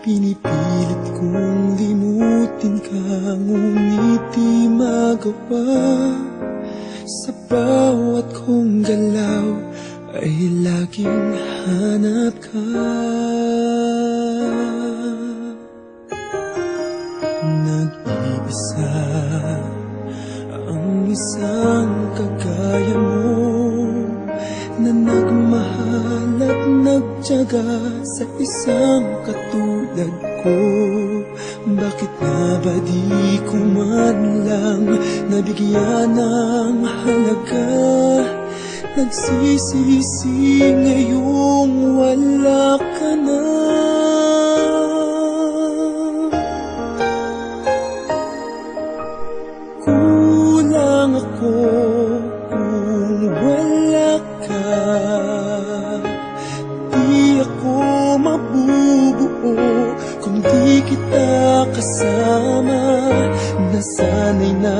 Pinipilit kong limutin ka Ngunit di magawa. Sa bawat kong galaw Ay laging hanap ka. Nag-iisa ang isang kagaya nagtyaga sa isang katulad ko? Bakit nga ba di ko man lang nabigyan ng halaga? Nagsisisi ngayong wala ka kasama Nasanay na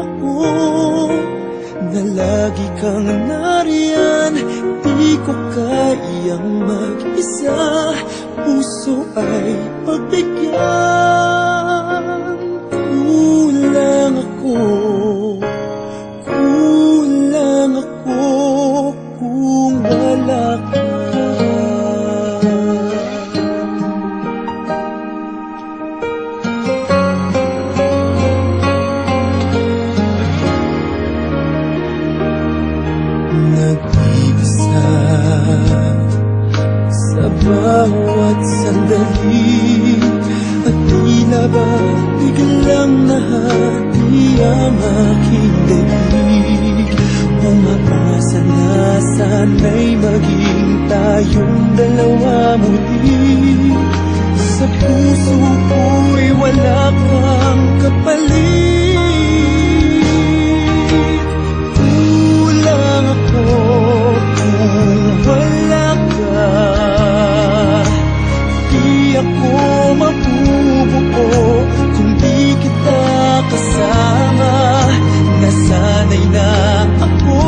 ako na lagi kang nariyan. Di ko kayang mag-isa. Puso ay pagbigyan tila ba biglang nahati ang aking daig Umaasa na sana'y maging tayong dalawa muli. Sa puso ko'y wala kang Nasanay na ako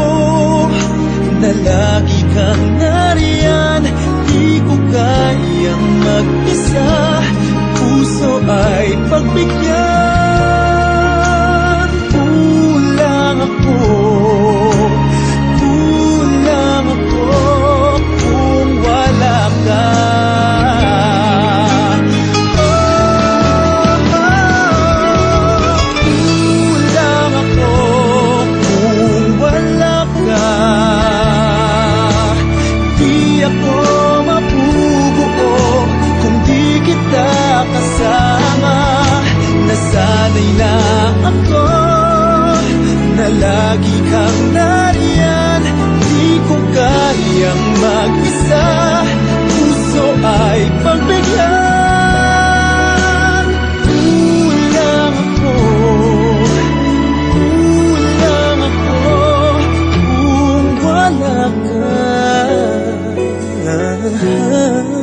na lagi kang nariyan. Di ko kayang mag-isa. Puso ay pagbigyan 恨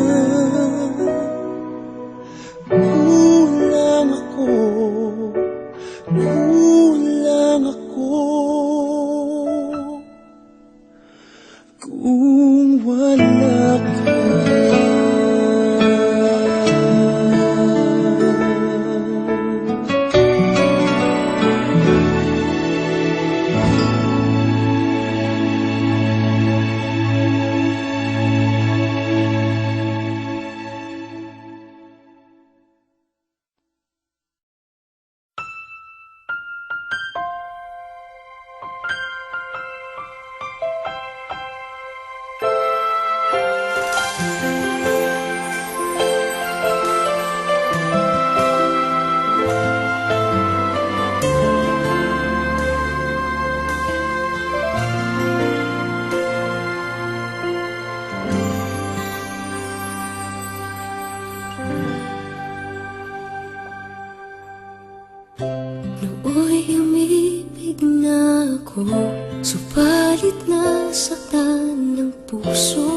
Nooy umibig na ako Subalit nasaktan ng puso.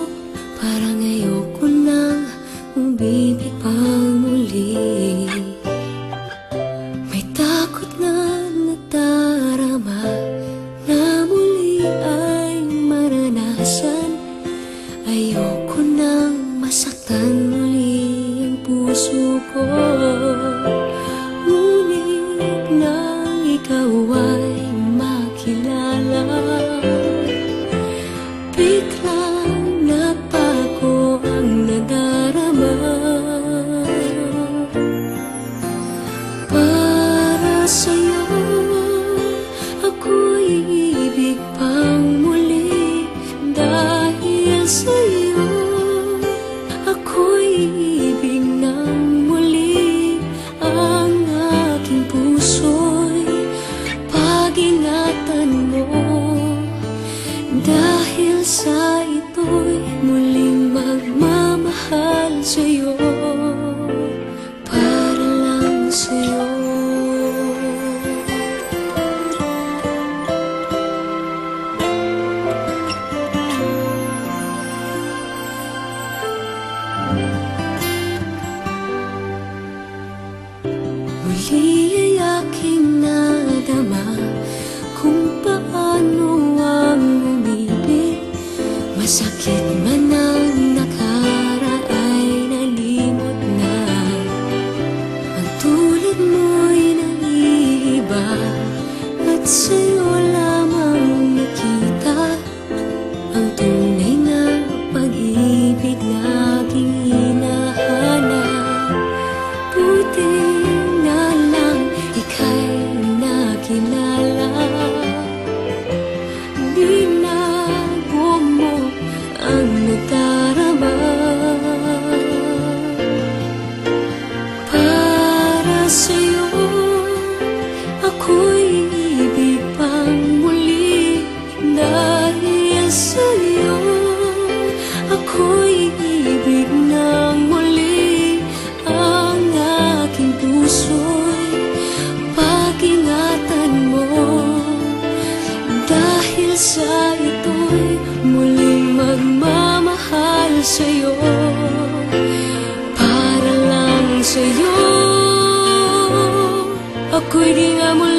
sa ito'y muling magmamahal sa'yo. Para lang sa'yo. Ako'y di nga muli